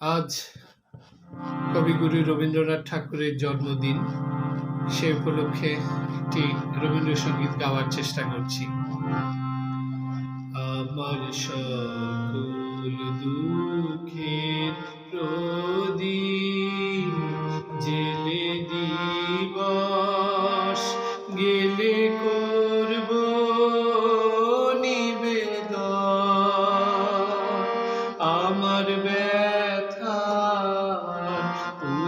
আজ কবিগুরু রবীন্দ্রনাথ ঠাকুরের জন্মদিন। সে উপলক্ষে একটি রবীন্দ্রসঙ্গীত গাওয়ার চেষ্টা করছি। আমার সকল দুঃখের প্রদীপ জেলে দিবস, গেলে করব নিবেদন। আমার ব্যথা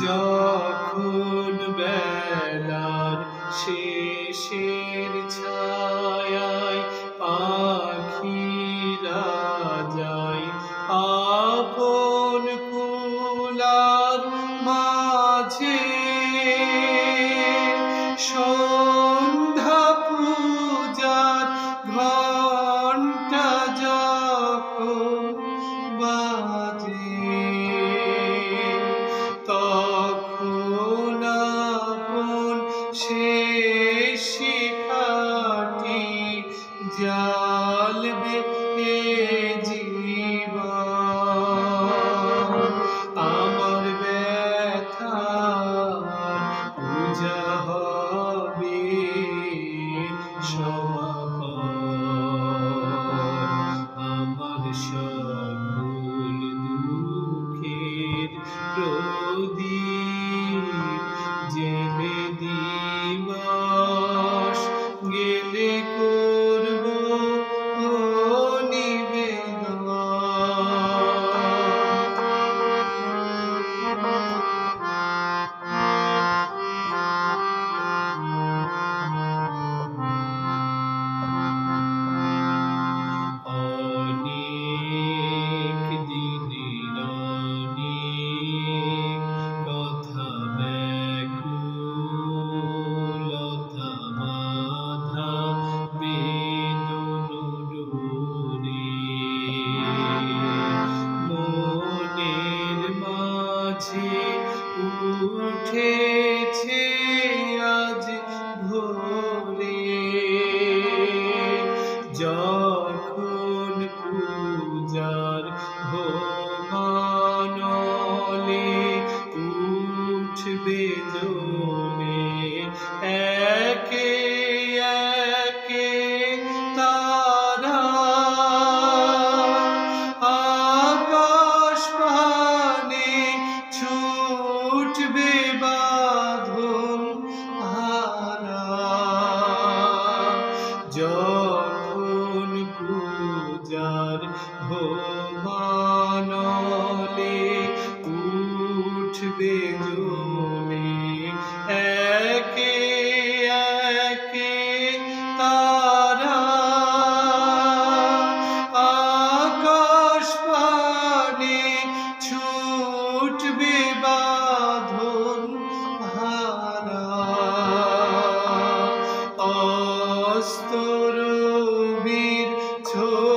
যখন বেলার শেষের ছায়ায় পাখিরা যায় আপন কুলার মাঝে সন্ধ্যা জ্বালবে এ জীবন আমার ব্যথা পূজা হবে আমার সকল দুঃখের হোমানলে উঠবে জলে একে একে তারা আকাশ পানে ছুটবে বাঁধন হারা অস্তরবীর ছবির